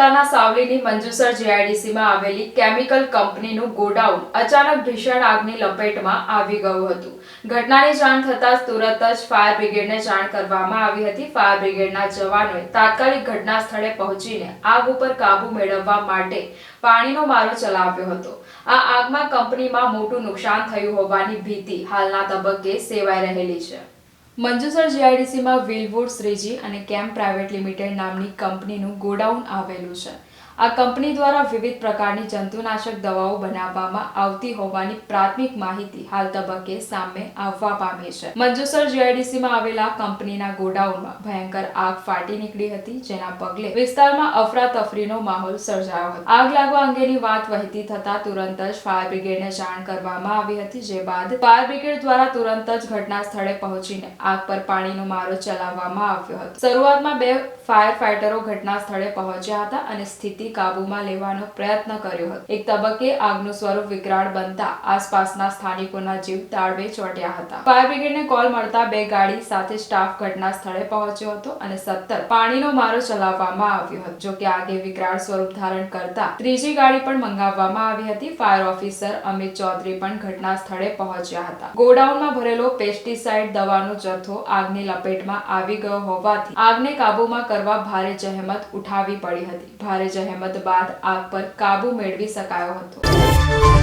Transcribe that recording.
જિલ્લાના સાવલીની મંજુસર જીઆઈડીસીમાં આવેલી કેમિકલ કંપનીનું ગોડાઉન અચાનક ભીષણ આગની લપેટમાં આવી ગયું હતું. ઘટનાની જાણ થતાં તુરત જ ફાયર બ્રિગેડને જાણ કરવામાં આવી હતી. ફાયર બ્રિગેડના જવાનોએ તાત્કાલિક ઘટના સ્થળે પહોંચીને આગ ઉપર કાબુ મેળવવા માટે પાણીનો મારો ચલાવ્યો હતો. આ આગમાં કંપનીમાં મોટું નુકસાન થયું હોવાની ભીતિ હાલના તબક્કે સેવાઈ રહેલી છે. મંજુસર જીઆઈડીસીમાં વિલવુડ શ્રીજી અને કેમ પ્રાઇવેટ લિમિટેડ નામની કંપનીનું ગોડાઉન આવેલું છે. આ કંપની દ્વારા વિવિધ પ્રકારની જંતુનાશક દવાઓ બનાવવામાં આવતી હોવાની પ્રાથમિક માહિતી હાલ તબક્કે સામે આવવા પામી છે. મંજુસર જીઆઈડીસીમાં આવેલા કંપનીના ગોડાઉનમાં ભયંકર આગ ફાટી નીકળી હતી, જેના પગલે વિસ્તારમાં અફરાતફરીનો માહોલ સર્જાયો હતો. આગ લાગવા અંગેની વાત વહેતી થતા તુરંત જ ફાયર બ્રિગેડને જાણ કરવામાં આવી હતી, જે બાદ ફાયર બ્રિગેડ દ્વારા તુરંત જ ઘટના સ્થળે પહોંચીને આગ પર પાણીનો મારો ચલાવવામાં આવ્યો હતો. શરૂઆતમાં બે ફાયર ફાઇટરો ઘટના સ્થળે પહોંચ્યા હતા અને સ્થિતિ કાબૂમાં લેવાનો પ્રયત્ન કર્યો હતો. એક તબક્કે આગનું સ્વરૂપ વિકરાળ બનતા આસપાસના સ્થાનિકોના જીવ તાળવે ચોટ્યા હતા. ફાયર બ્રિગેડને કોલ મળતા બે ગાડી સાથે સ્ટાફ ઘટના સ્થળે પહોંચ્યો હતો અને સત્તર પાણીનો મારો ચલાવવામાં આવ્યો હતો. જોકે આગે વિકરાળ સ્વરૂપ ધારણ કરતા ત્રીજી ગાડી પણ મંગાવવામાં આવી હતી. ફાયર ઓફિસર અમિત ચૌધરી પણ ઘટના સ્થળે પહોંચ્યા હતા. ગોડાઉનમાં ભરેલો પેસ્ટિસાઇડ દવાનો જથ્થો આગની લપેટમાં આવી ગયો હોવાથી આગને કાબૂમાં કરવા ભારે જહેમત ઉઠાવી પડી હતી. ભારે જહેમત મહેમદ બાદ આગ પર કાબુ મેળવી શકાયો હતો.